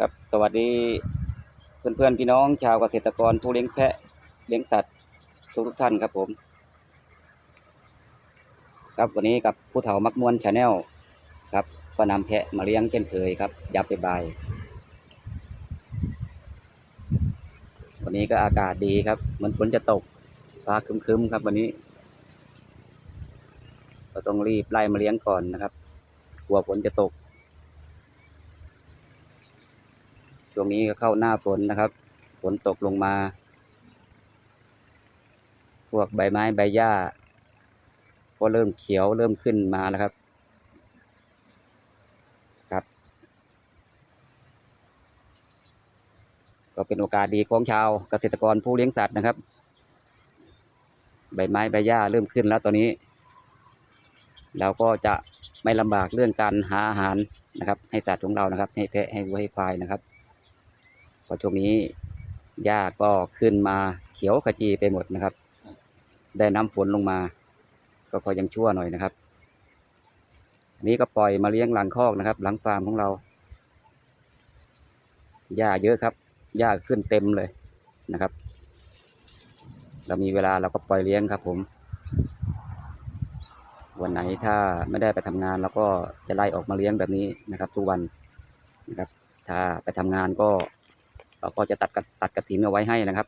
ครับสวัสดีเพื่อนๆพี่น้องชาวเกษตรกรผู้เลี้ยงแพะเลี้ยงสัตว์ทุกทุกท่านครับผม ครับวันนี้กับผู้เฒ่ามักมวนชาแนลครับก็นำแพะมาเลี้ยงเช่นเคยครับยับไปบาย วันนี้ก็อากาศดีครับเหมือนฝนจะตกฟ้าครึมๆครับวันนี้ก็ต้องรีบไล่มาเลี้ยงก่อนนะครับกลัวฝนจะตก ช่วงนี้ก็เข้าหน้าฝนนะครับ ฝนตกลงมา พวกใบไม้ใบหญ้า ก็เริ่มเขียวเริ่มขึ้นมาแล้วครับ ครับ ก็เป็นโอกาสดีของชาวเกษตรกรผู้เลี้ยงสัตว์นะครับ ใบไม้ใบหญ้าเริ่มขึ้นแล้วตอนนี้ เราก็จะไม่ลำบากเรื่องการหาอาหารนะครับ ให้สัตว์ของเรานะครับ ให้แพะให้วัวให้ควายนะครับ พราะช่วงนี้หญ้าก็ขึ้นมาเขียวขจีไปหมดนะครับ ได้น้ำฝนลงมา ก็พอยังชั่วหน่อยนะครับอันนี้ก็ปล่อยมาเลี้ยงหลังคอกนะครับ หลังฟาร์มของเราหญ้าเยอะครับหญ้าขึ้นเต็มเลยนะครับ เรามีเวลาเราก็ปล่อยเลี้ยงครับผม วันไหนถ้าไม่ได้ไปทำงานเราก็จะไล่ออกมาเลี้ยงแบบนี้นะครับ ทุกวันนะครับ ถ้าไปทำงานก็ เราก็จะตัดกระตัดกระถินเอาไว้ให้นะครับ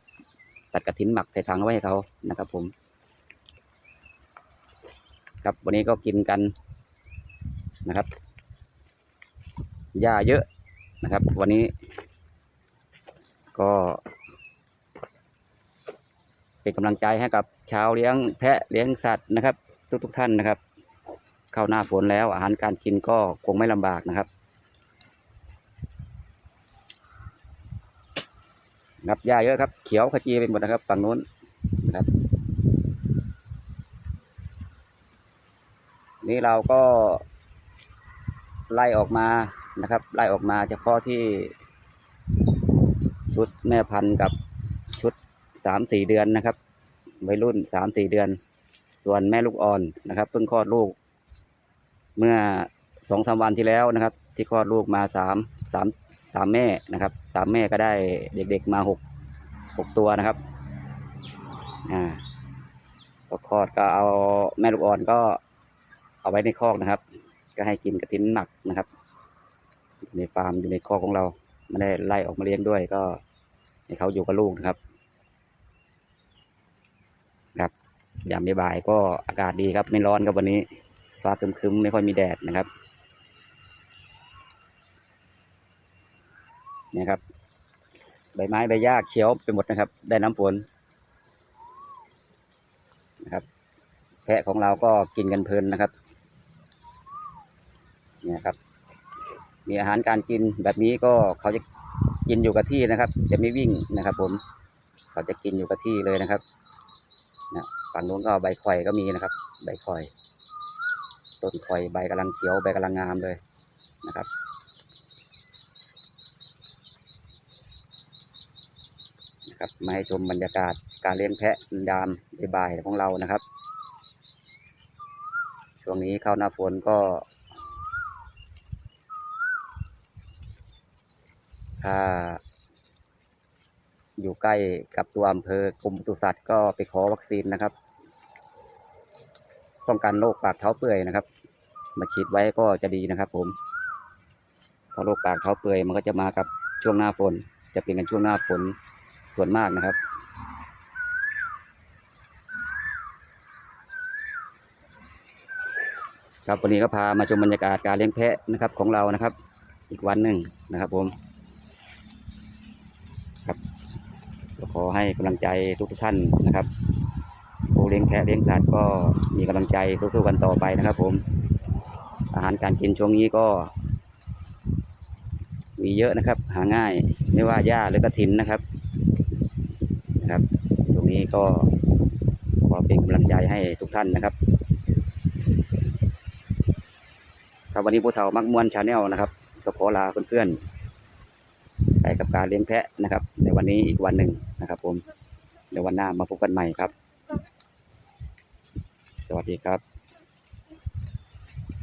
ตัดกระถินหมักใส่ถังเอาไว้ให้เขานะครับ ผม ครับวันนี้ก็กินกันนะครับหญ้าเยอะนะครับ วันนี้ ก็ เป็นกำลังใจให้กับชาวเลี้ยงแพะเลี้ยงสัตว์นะครับ ทุกทุกท่านนะครับ เข้าหน้าฝนแล้วอาหารการกินก็คงไม่ลำบากนะครับ ครับหญ้าเยอะครับ เขียวขจีไปหมดนะครับ ฝั่งนู้นนะครับ นี่เราก็ ไล่ออกมานะครับ ไล่ออกมาเฉพาะที่ชุดแม่พันธุ์กับชุดสามสี่เดือนนะครับวัยรุ่นสามสี่เดือน ส่วนแม่ลูกอ่อนนะครับเพิ่งคลอดลูก เมื่อสองสามวันที่แล้วนะครับ ที่คลอดลูกมาสามสาม สามแม่นะครับสามแม่ก็ได้เด็กๆมาหกหกตัวนะครับอ่าพอคลอดก็เอาแม่ลูกอ่อนก็เอาไว้ในคอกนะครับ ก็ให้กินกระถินหมักนะครับในฟาร์มอยู่ในคอกของเราไม่ได้ไล่ออกมาเลี้ยงด้วยก็ให้เขาอยู่กับลูกนะครับ ครับยามบ่ายก็อากาศดีครับไม่ร้อนครับวันนี้ฟ้าคึมๆไม่ค่อยมีแดดนะครับ นี่ยครับ ใบไม้ใบหญ้าเขียวไปหมดนะครับ ได้น้ำฝนนะครับแพะของเราก็กินกันเพลินนะครับเนี่ยครับ มีอาหารการกินแบบนี้ก็เขาจะกินอยู่กับที่นะครับ จะไม่วิ่งนะครับ ผม เขาจะกินอยู่กับที่เลยนะครับนะฝั่งนู้นก็ใบข่อยก็มีนะครับ ใบข่อย ต้นข่อยใบกำลังเขียวใบกำลังงามเลยนะครับ นะครับมาให้ชมบรรยากาศการเลี้ยงแพะยามบ่ายของเรานะครับ ช่วงนี้เข้าหน้าฝนก็ ถ้า อยู่ใกล้กับตัวอำเภอกรมปศุสัตว์ก็ไปขอวัคซีนนะครับ ป้องกันโรคปากเท้าเปื่อยนะครับ มาฉีดไว้ก็จะดีนะครับ ผมเพราะโรคปากเท้าเปื่อยมันก็จะมากับช่วงหน้าฝน จะเป็นกันช่วงหน้าฝน ส่วนมากนะครับ ครับวันนี้ก็พามาชมบรรยากาศการเลี้ยงแพะนะครับของเรานะครับ อีกวันหนึ่งนะครับผมก็ขอให้กำลังใจทุกๆท่านนะครับผู้เลี้ยงแพะเลี้ยงสัตว์ก็มีกำลังใจสู้ๆกันต่อไปนะครับ ผม อาหารการกินช่วงนี้ก็มีเยอะนะครับ หาง่ายไม่ว่าหญ้าหรือกระถินนะครับ นะครับ ตรงนี้ก็ขอเป็นกำลังใจให้ทุกท่านนะครับครับวันนี้ผู้เฒ่ามักมวนชาแนลนะครับก็ขอลาเพื่อนๆไปกับการเลี้ยงแพะนะครับ ในวันนี้อีกวันหนึ่งนะครับ ผมในวันหน้ามาพบกันใหม่ครับ สวัสดีครับ